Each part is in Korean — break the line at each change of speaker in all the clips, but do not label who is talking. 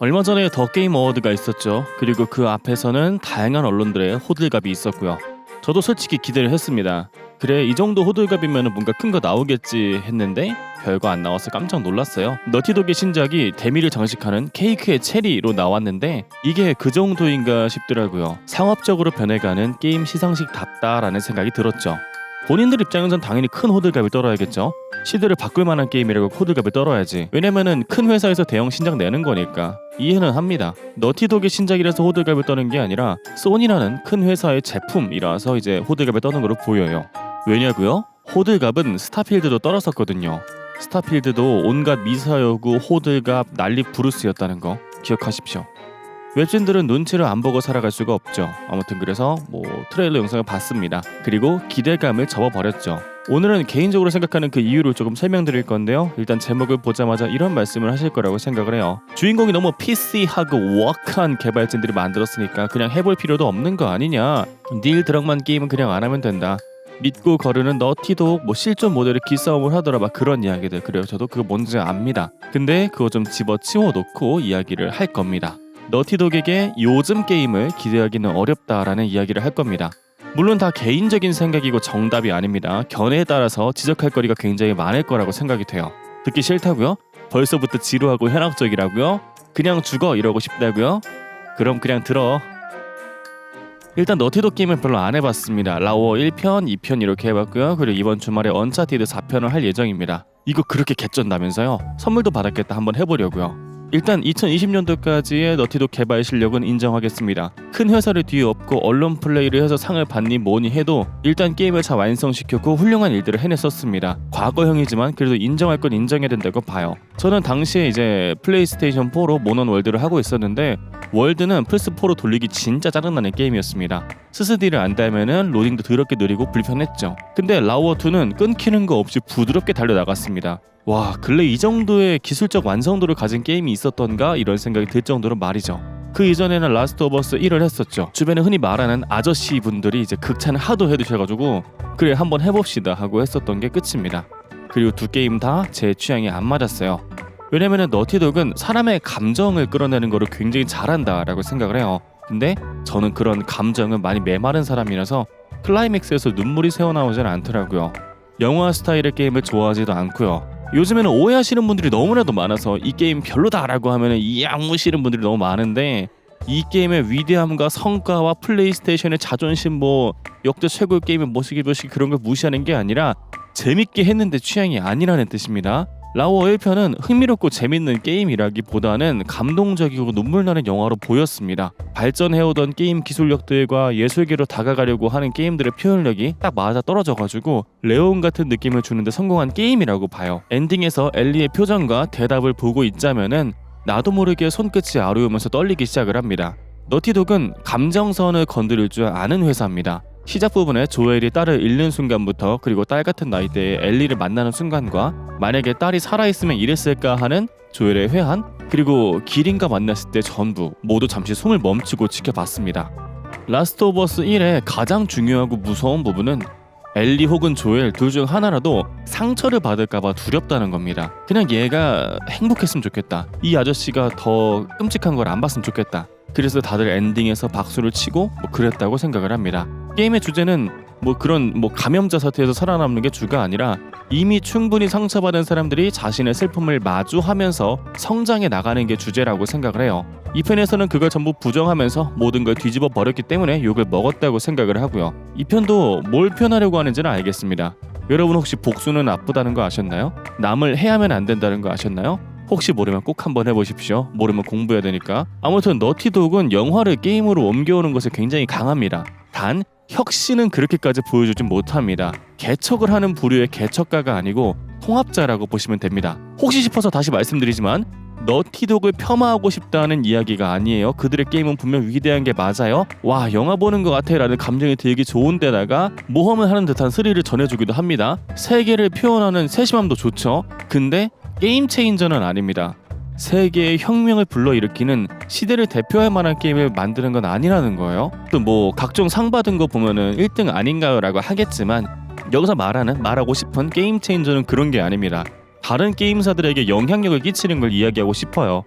얼마 전에 더 게임 어워드가 있었죠. 그리고 그 앞에서는 다양한 언론들의 호들갑이 있었고요. 저도 솔직히 기대를 했습니다. 그래 이 정도 호들갑이면 뭔가 큰 거 나오겠지 했는데 별거 안 나와서 깜짝 놀랐어요. 너티독의 신작이 데미를 장식하는 케이크의 체리로 나왔는데 이게 그 정도인가 싶더라고요. 상업적으로 변해가는 게임 시상식답다라는 생각이 들었죠. 본인들 입장에선 당연히 큰 호들갑을 떨어야겠죠. 시대를 바꿀 만한 게임이라고 호들갑을 떨어야지. 왜냐면은 큰 회사에서 대형 신작 내는 거니까 이해는 합니다. 너티독의 신작이라서 호들갑을 떠는 게 아니라 소니라는 큰 회사의 제품이라서 이제 호들갑을 떠는 거로 보여요. 왜냐고요? 호들갑은 스타필드도 떨었었거든요. 스타필드도 온갖 미사여구, 호들갑, 난리 부르스였다는 거 기억하십시오. 웹진들은 눈치를 안 보고 살아갈 수가 없죠. 아무튼 그래서 뭐 트레일러 영상을 봤습니다. 그리고 기대감을 접어버렸죠. 오늘은 개인적으로 생각하는 그 이유를 조금 설명드릴 건데요. 일단 제목을 보자마자 이런 말씀을 하실 거라고 생각을 해요. 주인공이 너무 PC하고 워크한 개발진들이 만들었으니까 그냥 해볼 필요도 없는 거 아니냐. 닐 드럭만 게임은 그냥 안 하면 된다. 믿고 거르는 너티도 뭐 실존 모델을 기싸움을 하더라 막 그런 이야기들 그래요 저도 그거 뭔지 압니다 근데 그거 좀 집어치워 놓고 이야기를 할 겁니다 너티독에게 요즘 게임을 기대하기는 어렵다라는 이야기를 할 겁니다 물론 다 개인적인 생각이고 정답이 아닙니다 견해에 따라서 지적할 거리가 굉장히 많을 거라고 생각이 돼요 듣기 싫다고요? 벌써부터 지루하고 현학적이라고요? 그냥 죽어 이러고 싶다고요? 그럼 그냥 들어 일단 너티독 게임은 별로 안 해봤습니다. 라워 1편, 2편 이렇게 해봤고요. 그리고 이번 주말에 언차티드 4편을 할 예정입니다. 이거 그렇게 개쩐다면서요? 선물도 받았겠다 한번 해보려고요. 일단 2020년도까지의 너티독 개발 실력은 인정하겠습니다. 큰 회사를 뒤에 업고 언론 플레이를 해서 상을 받니 뭐니 해도 일단 게임을 잘 완성시켰고 훌륭한 일들을 해냈었습니다. 과거형이지만 그래도 인정할 건 인정해야 된다고 봐요. 저는 당시에 이제 플레이스테이션 4로 모넌 월드를 하고 있었는데 월드는 플스 4로 돌리기 진짜 짜증나는 게임이었습니다. SSD를 안 달면은 로딩도 더럽게 느리고 불편했죠. 근데 라워 2는 끊기는 거 없이 부드럽게 달려 나갔습니다. 와 근래 이 정도의 기술적 완성도를 가진 게임이 있었던가 이런 생각이 들 정도로 말이죠. 그 이전에는 라스트 오브 어스 1을 했었죠. 주변에 흔히 말하는 아저씨 분들이 이제 극찬을 하도 해두셔가지고 그래 한번 해봅시다 하고 했었던 게 끝입니다. 그리고 두 게임 다 제 취향에 안 맞았어요. 왜냐면은 너티독은 사람의 감정을 끌어내는 거를 굉장히 잘한다라고 생각을 해요. 근데 저는 그런 감정은 많이 메마른 사람이라서 클라이맥스에서 눈물이 새어나오진 않더라고요. 영화 스타일의 게임을 좋아하지도 않고요. 요즘에는 오해하시는 분들이 너무나도 많아서 이 게임 별로다라고 하면은 이악무시는 분들이 너무 많은데 이 게임의 위대함과 성과와 플레이스테이션의 자존심 뭐 역대 최고의 게임의 모시기 모시기 그런 걸 무시하는 게 아니라 재밌게 했는데 취향이 아니라는 뜻입니다. 라워 1편은 흥미롭고 재밌는 게임이라기보다는 감동적이고 눈물 나는 영화로 보였습니다. 발전해오던 게임 기술력들과 예술계로 다가가려고 하는 게임들의 표현력이 딱 맞아 떨어져가지고 레온 같은 느낌을 주는데 성공한 게임이라고 봐요. 엔딩에서 엘리의 표정과 대답을 보고 있자면은 나도 모르게 손끝이 아르우면서 떨리기 시작을 합니다. 너티독은 감정선을 건드릴 줄 아는 회사입니다. 시작 부분에 조엘이 딸을 잃는 순간부터 그리고 딸 같은 나이대에 엘리를 만나는 순간과 만약에 딸이 살아있으면 이랬을까 하는 조엘의 회한 그리고 기린과 만났을 때 전부 모두 잠시 숨을 멈추고 지켜봤습니다. 라스트 오브 어스 1의 가장 중요하고 무서운 부분은 엘리 혹은 조엘 둘 중 하나라도 상처를 받을까봐 두렵다는 겁니다. 그냥 얘가 행복했으면 좋겠다. 이 아저씨가 더 끔찍한 걸 안 봤으면 좋겠다. 그래서 다들 엔딩에서 박수를 치고 뭐 그랬다고 생각을 합니다. 게임의 주제는 뭐 그런 뭐 감염자 사태에서 살아남는 게 주가 아니라 이미 충분히 상처받은 사람들이 자신의 슬픔을 마주하면서 성장해 나가는 게 주제라고 생각을 해요. 이 편에서는 그걸 전부 부정하면서 모든 걸 뒤집어 버렸기 때문에 욕을 먹었다고 생각을 하고요. 이 편도 뭘 표현하려고 하는지는 알겠습니다. 여러분 혹시 복수는 나쁘다는 거 아셨나요? 남을 해하면 안 된다는 거 아셨나요? 혹시 모르면 꼭 한번 해보십시오. 모르면 공부해야 되니까. 아무튼 너티독은 영화를 게임으로 옮겨오는 것에 굉장히 강합니다. 단 혁신은 그렇게까지 보여주진 못합니다. 개척을 하는 부류의 개척가가 아니고 통합자라고 보시면 됩니다. 혹시 싶어서 다시 말씀드리지만 너티독을 폄하하고 싶다는 이야기가 아니에요. 그들의 게임은 분명 위대한 게 맞아요. 와 영화 보는 것 같아라는 감정이 들기 좋은데다가 모험을 하는 듯한 스릴을 전해주기도 합니다. 세계를 표현하는 세심함도 좋죠. 근데 게임 체인저는 아닙니다. 세계의 혁명을 불러일으키는 시대를 대표할 만한 게임을 만드는 건 아니라는 거예요. 또 뭐 각종 상 받은 거 보면은 1등 아닌가요라고 하겠지만 여기서 말하는 말하고 싶은 게임 체인저는 그런 게 아닙니다. 다른 게임사들에게 영향력을 끼치는 걸 이야기하고 싶어요.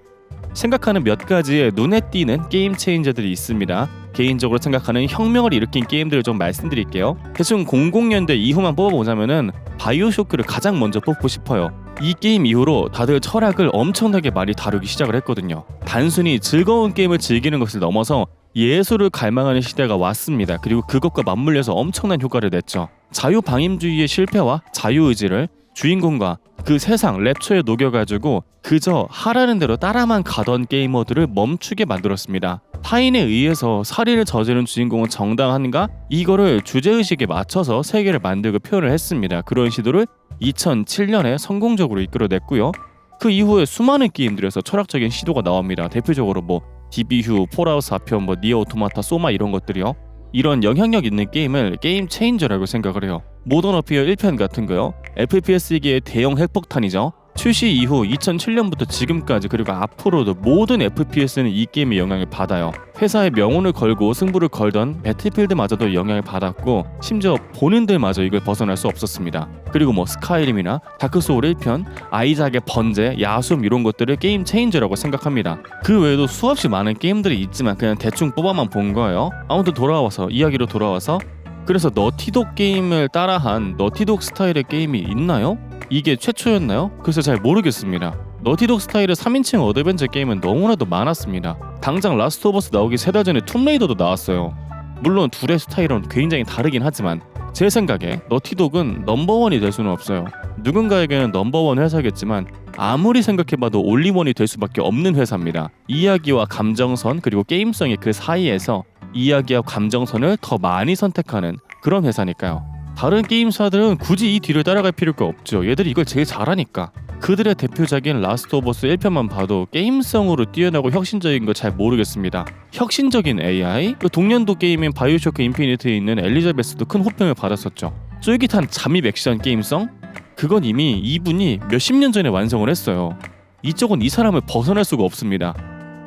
생각하는 몇 가지의 눈에 띄는 게임 체인저들이 있습니다. 개인적으로 생각하는 혁명을 일으킨 게임들을 좀 말씀드릴게요. 대충 00년대 이후만 뽑아보자면은 바이오쇼크를 가장 먼저 뽑고 싶어요. 이 게임 이후로 다들 철학을 엄청나게 많이 다루기 시작을 했거든요. 단순히 즐거운 게임을 즐기는 것을 넘어서 예술을 갈망하는 시대가 왔습니다. 그리고 그것과 맞물려서 엄청난 효과를 냈죠. 자유방임주의의 실패와 자유의지를 주인공과 그 세상 랩처에 녹여가지고 그저 하라는 대로 따라만 가던 게이머들을 멈추게 만들었습니다. 타인에 의해서 살인을 저지른 주인공은 정당한가? 이거를 주제의식에 맞춰서 세계를 만들고 표현을 했습니다. 그런 시도를 2007년에 성공적으로 이끌어냈고요. 그 이후에 수많은 게임들에서 철학적인 시도가 나옵니다. 대표적으로 뭐 디비휴, 폴아웃 4편, 뭐 니어 오토마타, 소마 이런 것들이요. 이런 영향력 있는 게임을 게임 체인저라고 생각을 해요. 모던 어피어 1편 같은 거요. FPS기의 대형 핵폭탄이죠. 출시 이후 2007년부터 지금까지 그리고 앞으로도 모든 FPS는 이 게임의 영향을 받아요. 회사의 명운을 걸고 승부를 걸던 배틀필드마저도 영향을 받았고 심지어 본인들마저 이걸 벗어날 수 없었습니다. 그리고 뭐 스카이림이나 다크소울 1편, 아이작의 번제, 야숨 이런 것들을 게임 체인저라고 생각합니다. 그 외에도 수없이 많은 게임들이 있지만 그냥 대충 뽑아만 본 거예요. 아무튼 돌아와서 이야기로 돌아와서 그래서 너티독 게임을 따라한 너티독 스타일의 게임이 있나요? 이게 최초였나요? 글쎄 잘 모르겠습니다. 너티독 스타일의 3인칭 어드벤처 게임은 너무나도 많았습니다. 당장 라스트 오브 스 나오기 세 달 전에 툼레이더도 나왔어요. 물론 둘의 스타일은 굉장히 다르긴 하지만 제 생각에 너티독은 넘버원이 될 수는 없어요. 누군가에게는 넘버원 회사겠지만 아무리 생각해봐도 올리원이 될 수밖에 없는 회사입니다. 이야기와 감정선 그리고 게임성의 그 사이에서 이야기와 감정선을 더 많이 선택하는 그런 회사니까요. 다른 게임사들은 굳이 이 뒤를 따라갈 필요가 없죠. 얘들이 이걸 제일 잘하니까. 그들의 대표작인 라스트 오브 스 1편만 봐도 게임성으로 뛰어나고 혁신적인 거 잘 모르겠습니다. 혁신적인 AI? 그 동년도 게임인 바이오쇼크 인피니트에 있는 엘리자베스도 큰 호평을 받았었죠. 쫄깃한 잠입 액션 게임성? 그건 이미 이분이 몇십 년 전에 완성을 했어요. 이쪽은 이 사람을 벗어날 수가 없습니다.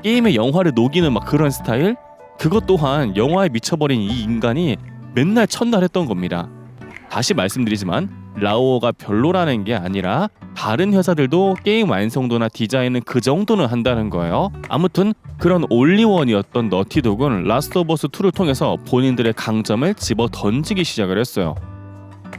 게임의 영화를 녹이는 막 그런 스타일? 그것 또한 영화에 미쳐버린 이 인간이 맨날 첫날 했던 겁니다. 다시 말씀드리지만 라오어가 별로라는 게 아니라 다른 회사들도 게임 완성도나 디자인은 그 정도는 한다는 거예요. 아무튼 그런 올리원이었던 너티독은 라스트 오브 어스 2를 통해서 본인들의 강점을 집어 던지기 시작을 했어요.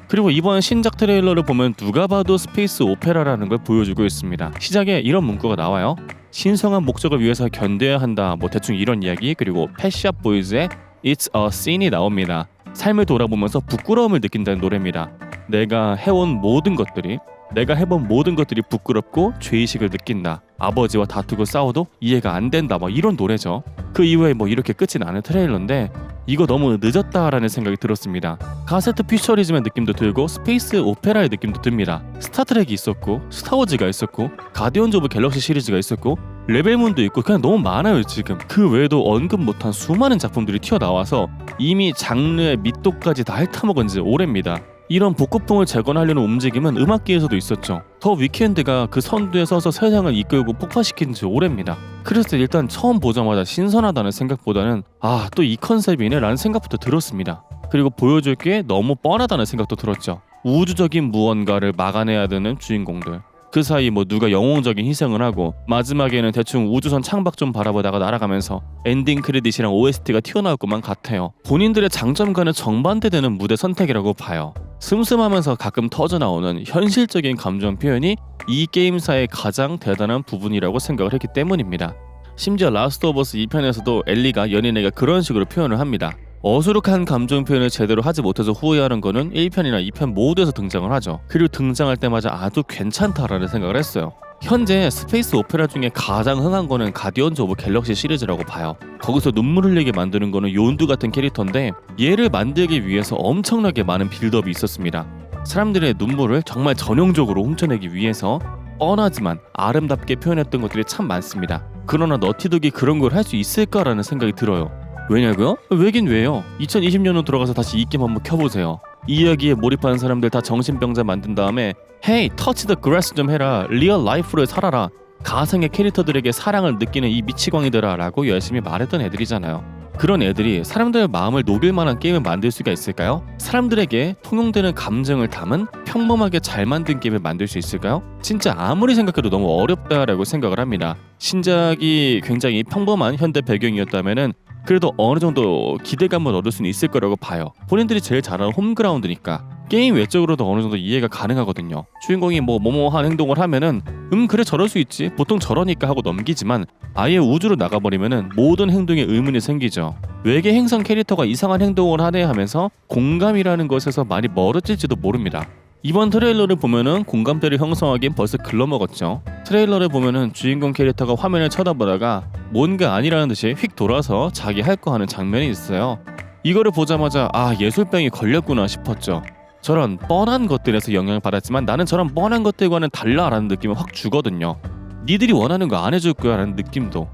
그리고 이번 신작 트레일러를 보면 누가 봐도 스페이스 오페라라는 걸 보여주고 있습니다. 시작에 이런 문구가 나와요. 신성한 목적을 위해서 견뎌야 한다. 뭐 대충 이런 이야기 그리고 펫샵 보이즈의 It's a Scene이 나옵니다. 삶을 돌아보면서 부끄러움을 느낀다는 노래입니다. 내가 해온 모든 것들이 내가 해본 모든 것들이 부끄럽고 죄의식을 느낀다. 아버지와 다투고 싸워도 이해가 안 된다. 뭐 이런 노래죠. 그 이후에 뭐 이렇게 끝이 나는 트레일러인데 이거 너무 늦었다라는 생각이 들었습니다. 가세트 퓨처리즘의 느낌도 들고 스페이스 오페라의 느낌도 듭니다. 스타트rek이 있었고 스타워즈가 있었고 가디언즈 오브 갤럭시 시리즈가 있었고 레벨문도 있고 그냥 너무 많아요 지금. 그 외에도 언급 못한 수많은 작품들이 튀어나와서 이미 장르의 밑도까지 다 핥아먹은 지 오래입니다. 이런 복고풍을 재건하려는 움직임은 음악계에서도 있었죠. 더 위켄드가 그 선두에 서서 세상을 이끌고 폭파시킨 지 오래입니다. 그래서 일단 처음 보자마자 신선하다는 생각보다는 아 또 이 컨셉이네 라는 생각부터 들었습니다. 그리고 보여줄 게 너무 뻔하다는 생각도 들었죠. 우주적인 무언가를 막아내야 되는 주인공들. 그 사이 뭐 누가 영웅적인 희생을 하고 마지막에는 대충 우주선 창밖 좀 바라보다가 날아가면서 엔딩 크레딧이랑 OST가 튀어나올 것만 같아요. 본인들의 장점과는 정반대되는 무대 선택이라고 봐요. 슴슴하면서 가끔 터져 나오는 현실적인 감정 표현이 이 게임사의 가장 대단한 부분이라고 생각을 했기 때문입니다. 심지어 라스트 오브 어스 2편에서도 엘리가 연인에게 그런 식으로 표현을 합니다. 어수룩한 감정 표현을 제대로 하지 못해서 후회하는 거는 1편이나 2편 모두에서 등장을 하죠. 그리고 등장할 때마다 아주 괜찮다라는 생각을 했어요. 현재 스페이스 오페라 중에 가장 흥한 거는 가디언즈 오브 갤럭시 시리즈라고 봐요. 거기서 눈물 흘리게 만드는 거는 요운두 같은 캐릭터인데 얘를 만들기 위해서 엄청나게 많은 빌드업이 있었습니다. 사람들의 눈물을 정말 전형적으로 훔쳐내기 위해서 뻔하지만 아름답게 표현했던 것들이 참 많습니다. 그러나 너티독이 그런 걸 할 수 있을까라는 생각이 들어요. 왜냐고요? 왜긴 왜요? 2020년으로 돌아가서 다시 이 게임 한번 켜보세요. 이 이야기에 몰입하는 사람들 다 정신병자 만든 다음에 헤이 터치 더 그라스 좀 해라 리얼 라이프를 살아라 가상의 캐릭터들에게 사랑을 느끼는 이 미치광이들아 라고 열심히 말했던 애들이잖아요 그런 애들이 사람들의 마음을 녹일 만한 게임을 만들 수가 있을까요? 사람들에게 통용되는 감정을 담은 평범하게 잘 만든 게임을 만들 수 있을까요? 진짜 아무리 생각해도 너무 어렵다라고 생각을 합니다. 신작이 굉장히 평범한 현대 배경이었다면은 그래도 어느 정도 기대감을 얻을 수는 있을 거라고 봐요. 본인들이 제일 잘하는 홈그라운드니까 게임 외적으로도 어느 정도 이해가 가능하거든요. 주인공이 뭐 뭐뭐한 행동을 하면은 음 그래 저럴 수 있지 보통 저러니까 하고 넘기지만 아예 우주로 나가버리면은 모든 행동에 의문이 생기죠. 외계 행성 캐릭터가 이상한 행동을 하네 하면서 공감이라는 것에서 많이 멀어질지도 모릅니다. 이번 트레일러를 보면은 공감대를 형성하기엔 벌써 글러먹었죠. 트레일러를 보면은 주인공 캐릭터가 화면을 쳐다보다가 뭔가 아니라는 듯이 휙 돌아서 자기 할 거 하는 장면이 있어요. 이거를 보자마자 아 예술병이 걸렸구나 싶었죠. 저런 뻔한 것들에서 영향을 받았지만 나는 저런 뻔한 것들과는 달라라는 느낌을 확 주거든요. 니들이 원하는 거 안 해줄 거야라는 느낌도.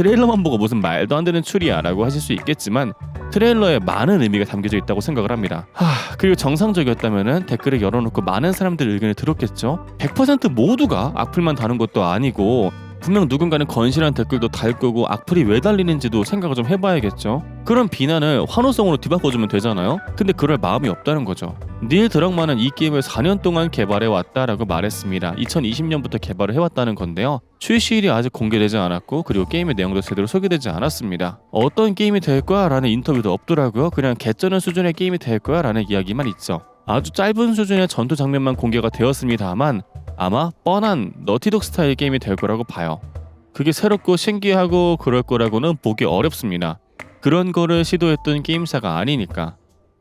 트레일러만 보고 무슨 말도 안 되는 추리야라고 하실 수 있겠지만 트레일러에 많은 의미가 담겨져 있다고 생각을 합니다. 하, 그리고 정상적이었다면은 댓글을 열어놓고 많은 사람들의 의견을 들었겠죠. 100% 모두가 악플만 다는 것도 아니고 분명 누군가는 건실한 댓글도 달 거고 악플이 왜 달리는지도 생각을 좀 해봐야겠죠. 그런 비난을 환호성으로 뒤바꿔주면 되잖아요. 근데 그럴 마음이 없다는 거죠. 닐 드럭만은 이 게임을 4년 동안 개발해 왔다라고 말했습니다. 2020년부터 개발을 해왔다는 건데요. 출시일이 아직 공개되지 않았고 그리고 게임의 내용도 제대로 소개되지 않았습니다. 어떤 게임이 될 거야라는 인터뷰도 없더라고요. 그냥 개쩌는 수준의 게임이 될 거야라는 이야기만 있죠. 아주 짧은 수준의 전투 장면만 공개가 되었습니다만 아마 뻔한 너티독 스타일 게임이 될 거라고 봐요. 그게 새롭고 신기하고 그럴 거라고는 보기 어렵습니다. 그런 거를 시도했던 게임사가 아니니까.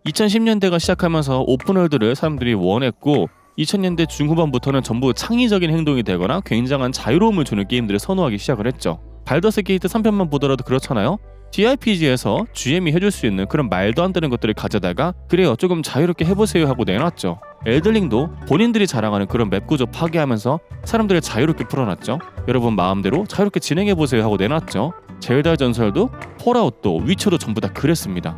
2010년대가 시작하면서 오픈월드를 사람들이 원했고 2000년대 중후반부터는 전부 창의적인 행동이 되거나 굉장한 자유로움을 주는 게임들을 선호하기 시작을 했죠. 발더스 게이트 3편만 보더라도 그렇잖아요. JRPG에서 GM이 해줄 수 있는 그런 말도 안 되는 것들을 가져다가 그래요 조금 자유롭게 해보세요 하고 내놨죠. 엘들링도 본인들이 자랑하는 그런 맵 구조 파괴하면서 사람들을 자유롭게 풀어놨죠. 여러분 마음대로 자유롭게 진행해보세요 하고 내놨죠. 젤다 전설도 폴아웃도 위쳐도 전부 다 그랬습니다.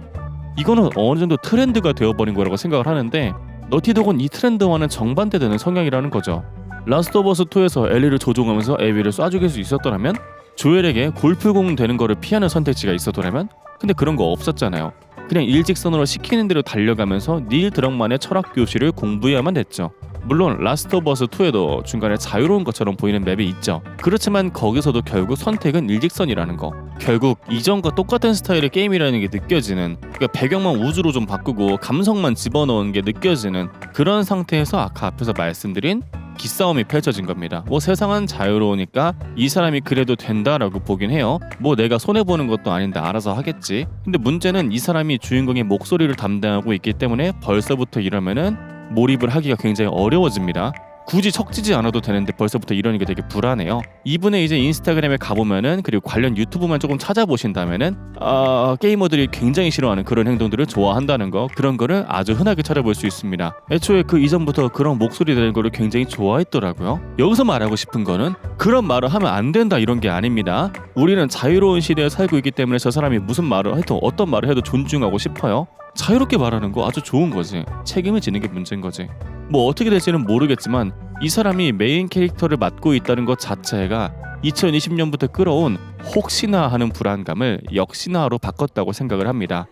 이거는 어느 정도 트렌드가 되어버린 거라고 생각을 하는데 너티독은 이 트렌드와는 정반대되는 성향이라는 거죠. 라스트 오브 어스 2에서 엘리를 조종하면서 에비를 쏴 죽일 수 있었더라면 조엘에게 골프공 되는 거를 피하는 선택지가 있었더라면 근데 그런 거 없었잖아요. 그냥 일직선으로 시키는 대로 달려가면서 닐 드럭만의 철학 교실을 공부해야만 됐죠. 물론 라스트 오브 어스 2에도 중간에 자유로운 것처럼 보이는 맵이 있죠. 그렇지만 거기서도 결국 선택은 일직선이라는 거. 결국 이전과 똑같은 스타일의 게임이라는 게 느껴지는 그러니까 배경만 우주로 좀 바꾸고 감성만 집어넣은 게 느껴지는 그런 상태에서 아까 앞에서 말씀드린 기싸움이 펼쳐진 겁니다. 뭐 세상은 자유로우니까 이 사람이 그래도 된다라고 보긴 해요. 뭐 내가 손해 보는 것도 아닌데 알아서 하겠지. 근데 문제는 이 사람이 주인공의 목소리를 담당하고 있기 때문에 벌써부터 이러면은 몰입을 하기가 굉장히 어려워집니다. 굳이 척지지 않아도 되는데 벌써부터 이러는 게 되게 불안해요. 이분의 이제 인스타그램에 가보면은 그리고 관련 유튜브만 조금 찾아보신다면은 아 게이머들이 굉장히 싫어하는 그런 행동들을 좋아한다는 거 그런 거를 아주 흔하게 찾아볼 수 있습니다. 애초에 그 이전부터 그런 목소리 되는 거를 굉장히 좋아했더라고요. 여기서 말하고 싶은 거는 그런 말을 하면 안 된다 이런 게 아닙니다. 우리는 자유로운 시대에 살고 있기 때문에 저 사람이 무슨 말을 해도 어떤 말을 해도 존중하고 싶어요. 자유롭게 말하는 거 아주 좋은 거지. 책임을 지는 게 문제인 거지. 뭐 어떻게 될지는 모르겠지만 이 사람이 메인 캐릭터를 맡고 있다는 것 자체가 2020년부터 끌어온 혹시나 하는 불안감을 역시나로 바꿨다고 생각을 합니다.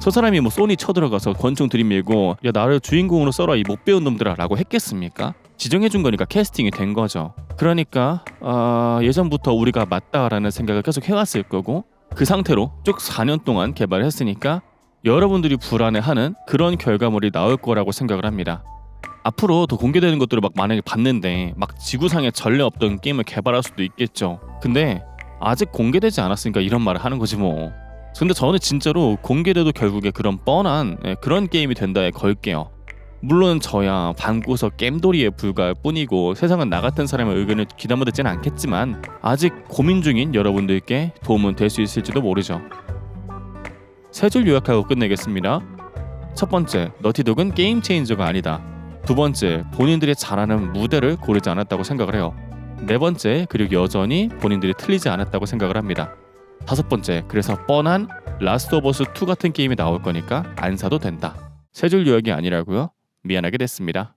저 사람이 뭐 소니 쳐들어가서 권총 들이밀고 야 나를 주인공으로 써라 이 못 배운 놈들아라고 했겠습니까? 지정해준 거니까 캐스팅이 된 거죠. 그러니까 어, 예전부터 우리가 맞다라는 생각을 계속 해왔을 거고 그 상태로 쭉 4년 동안 개발을 했으니까 여러분들이 불안해하는 그런 결과물이 나올 거라고 생각을 합니다. 앞으로 더 공개되는 것들을 막 만약에 봤는데 막 지구상에 전례 없던 게임을 개발할 수도 있겠죠. 근데 아직 공개되지 않았으니까 이런 말을 하는 거지 뭐. 근데 저는 진짜로 공개돼도 결국에 그런 뻔한 예, 그런 게임이 된다에 걸게요. 물론 저야 방구석 겜돌이에 불과할 뿐이고 세상은 나 같은 사람의 의견을 귀담아 듣지는 않겠지만 아직 고민 중인 여러분들께 도움은 될 수 있을지도 모르죠. 세 줄 요약하고 끝내겠습니다. 첫 번째, 너티독은 게임 체인저가 아니다. 두 번째, 본인들이 잘하는 무대를 고르지 않았다고 생각을 해요. 네 번째, 그리고 여전히 본인들이 틀리지 않았다고 생각을 합니다. 다섯 번째, 그래서 뻔한 라스트 오브 어스 2 같은 게임이 나올 거니까 안 사도 된다. 세 줄 요약이 아니라고요? 미안하게 됐습니다.